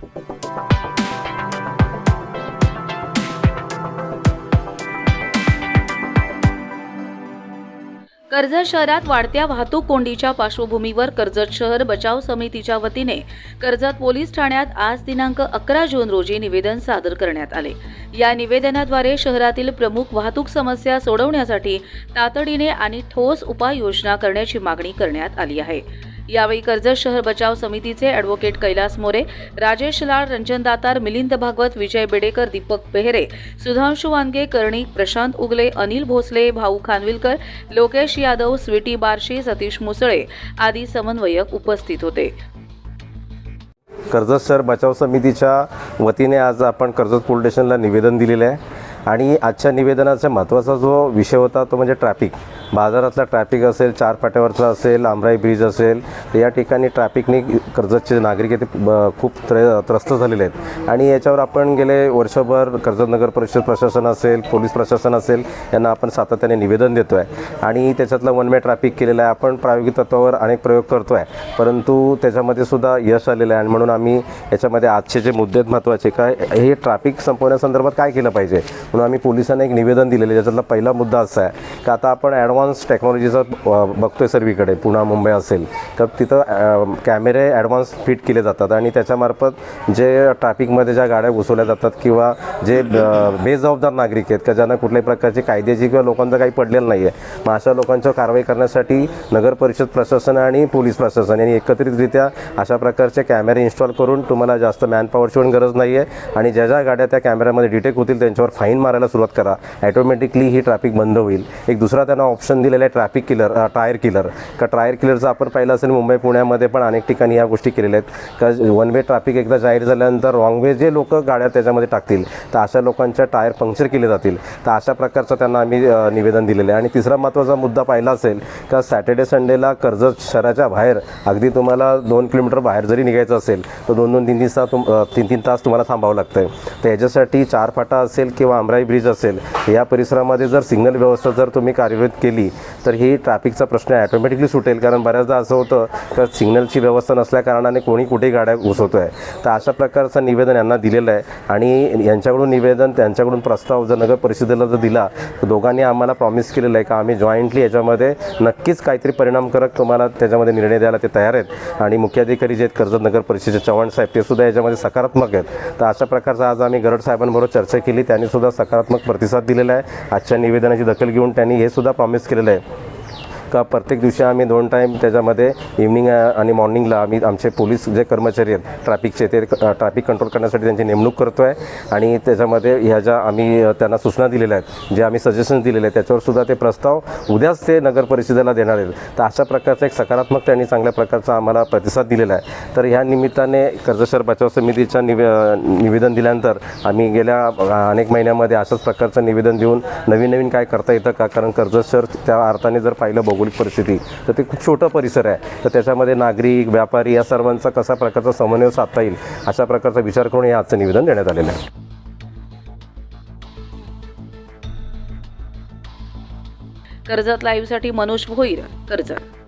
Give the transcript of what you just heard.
कर्जत शहरात वाढत्या वाहतूक कोंडीच्या पार्श्वभूमीवर कर्जत शहर बचाव समितीच्या वतीने कर्जत पोलीस ठाण्यात आज दिनांक अकरा जून रोजी निवेदन सादर करण्यात आले. या निवेदनाद्वारे शहरातील प्रमुख वाहतूक समस्या सोडवण्यासाठी तातडीने आणि ठोस उपाययोजना करण्याची मागणी करण्यात आली आहे. यावेळी कर्जत शहर बचाव समितीचे ॲडव्होकेट कैलास मोरे राजेश लाड रंजन दातार मिलिंद भागवत विजय बेडेकर दीपक बेहरे सुधांशु वानगे कर्णिक प्रशांत उगले अनिल भोसले भाऊ खानविलकर लोकेश यादव स्वीटी बारशी सतीश मुसळे आदी समन्वयक उपस्थित होते. कर्जत शहर बचाव समितीच्या वतीने आज आपण कर्जत पोलीस स्टेशनला निवेदन दिलेलं आहे. आणि आजच्या निवेदनाचा महत्त्वाचा जो विषय होता तो म्हणजे ट्रॅफिक. बाजारातला ट्रॅफिक असेल चार फाट्यावरचा असेल आमराई ब्रिज असेल तर या ठिकाणी ट्रॅफिकने कर्जतचे नागरिक येथे ब- खूप त्र त्रस्त झालेले आहेत. आणि याच्यावर आपण गेले वर्षभर कर्जत नगर परिषद प्रशासन असेल पोलीस प्रशासन असेल यांना आपण सातत्याने निवेदन देतो आहे आणि त्याच्यातलं वन वे ट्रॅफिक केलेला आहे. आपण प्रायोगिक तत्वावर अनेक प्रयोग करतो आहे परंतु त्याच्यामध्ये सुद्धा यश आलेलं आहे. आणि म्हणून आम्ही याच्यामध्ये आजचे जे मुद्दे आहेत महत्त्वाचे काय हे ट्रॅफिक संपवण्यासंदर्भात काय केलं पाहिजे? म्हणून आम्ही पोलिसांना एक निवेदन दिलेलं आहे. ज्याच्यातला पहिला मुद्दा असा आहे का आता आपण ॲडव्हान्स टेक्नॉलॉजीचा बघतोय सर्वीकडे पुणा मुंबई असेल. तर तिथं कॅमेरे ॲडव्हान्स फिट केले जातात आणि त्याच्यामार्फत जे ट्रॅफिकमध्ये ज्या गाड्या घुसवल्या जातात किंवा जे बेजबाबदार नागरिक आहेत का ज्यांना कुठल्याही प्रकारची कायद्याची किंवा लोकांचं काही पडलेलं नाही आहे मग अशा लोकांच्या कारवाई करण्यासाठी नगर परिषद प्रशासन आणि पोलीस प्रशासन यांनी एकत्रितरित्या अशा प्रकारचे कॅमेरे इन्स्टॉल करून तुम्हाला जास्त मॅनपॉवरची पण गरज नाही आहे आणि ज्या ज्या गाड्या त्या कॅमेऱ्यामध्ये डिटेक्ट होतील त्यांच्यावर फाईन मारायला सुरुवात करा. ॲटोमॅटिकली ही ट्रॅफिक बंद होईल. एक दुसरा त्यांना ऑप्शन दिलेलं आहे ट्रॅफिक किलर टायर किलर. का टायर किलरचं आपण पाहिलं असेल मुंबई पुण्यामध्ये पण अनेक ठिकाणी या गोष्टी केलेल्या आहेत. का वन वे ट्रॅफिक एकदा जाहीर झाल्यानंतर रॉंग वे जे लोक गाड्या त्याच्यामध्ये टाकतील तर अशा लोकांच्या टायर पंक्चर केले जातील. तर अशा प्रकारचं त्यांना आम्ही निवेदन दिलेलं आहे. आणि तिसरा महत्त्वाचा मुद्दा पाहिला असेल का सॅटर्डे संडेला कर्जत शहराच्या बाहेर अगदी तुम्हाला दोन किलोमीटर बाहेर जरी निघायचं असेल तर दोन दोन तीन तीन तास तुम तीन तीन तास तुम्हाला थांबावं लागतं आहे तर याच्यासाठी चार फाटा असेल किंवा आमराई ब्रिज असेल या परिसरामध्ये जर सिग्नल व्यवस्था जर तुम्ही कार्यरत केली तर ही ट्रॅफिकचा प्रश्न ॲटोमॅटिकली सुटेल कारण बऱ्याचदा असं होतं तर सिग्नलची व्यवस्था नसल्या कारणाने कोणी कुठे गाड्या घुसवतो आहे तर अशा प्रकारचं निवेदन यांना दिलेलं आहे. आणि यांच्याकडून निवेदन त्यांच्याकडून प्रस्ताव जर नगर परिषदेला जर दिला तर दोघांनी आम्हाला प्रॉमिस केलेलं आहे का आम्ही जॉईंटली याच्यामध्ये नक्कीच काहीतरी परिणामकारक तुम्हाला त्याच्यामध्ये निर्णय द्यायला ते तयार आहेत. आणि मुख्याधिकारी जे आहेत कर्जत नगर परिषदेचे चव्हाण साहेब ते सुद्धा याच्यामध्ये सकारात्मक आहेत. तर अशा प्रकारचा आज आम्ही गरड साहेबांबरोबर चर्चा केली. त्यांनी सुद्धा सकारात्मक प्रतिसाद दिलेला आहे. आजच्या निवेदनाची दखल घेऊन त्यांनी हे सुद्धा प्रॉमिस केलेलं आहे. का प्रत्येक दिवशी आम्ही दोन टाईम त्याच्यामध्ये इव्हनिंग आणि मॉर्निंगला आम्ही आमचे पोलीस जे कर्मचारी आहेत ट्रॅफिकचे ते ट्रॅफिक कंट्रोल करण्यासाठी त्यांची नेमणूक करतो आहे आणि त्याच्यामध्ये ह्या ज्या आम्ही त्यांना सूचना दिलेल्या आहेत जे आम्ही सजेशन दिलेले आहेत त्याच्यावर सुद्धा ते प्रस्ताव उद्याच ते नगर परिषदेला देणार आहेत. तर अशा प्रकारचा एक सकारात्मक त्यांनी चांगल्या प्रकारचा आम्हाला प्रतिसाद दिलेला आहे. तर ह्या निमित्ताने कर्जशहर बचाव समितीच्या निवे निवेदन दिल्यानंतर आम्ही गेल्या अनेक महिन्यामध्ये अशाच प्रकारचं निवेदन देऊन नवीन नवीन काय करता येतं का? कारण कर्जत त्या अर्थाने जर पाहिलं बघू भौगोलिक परिस्थिती तर ते खूप छोटं परिसर आहे. तर त्याच्यामध्ये नागरिक व्यापारी या सर्वांचा कसा प्रकारचा समन्वय साधता येईल अशा प्रकारचा विचार करून हे आजचं निवेदन देण्यात आलेलं आहे. कर्जत लाईव्हसाठी मनोज भोईर कर्जत.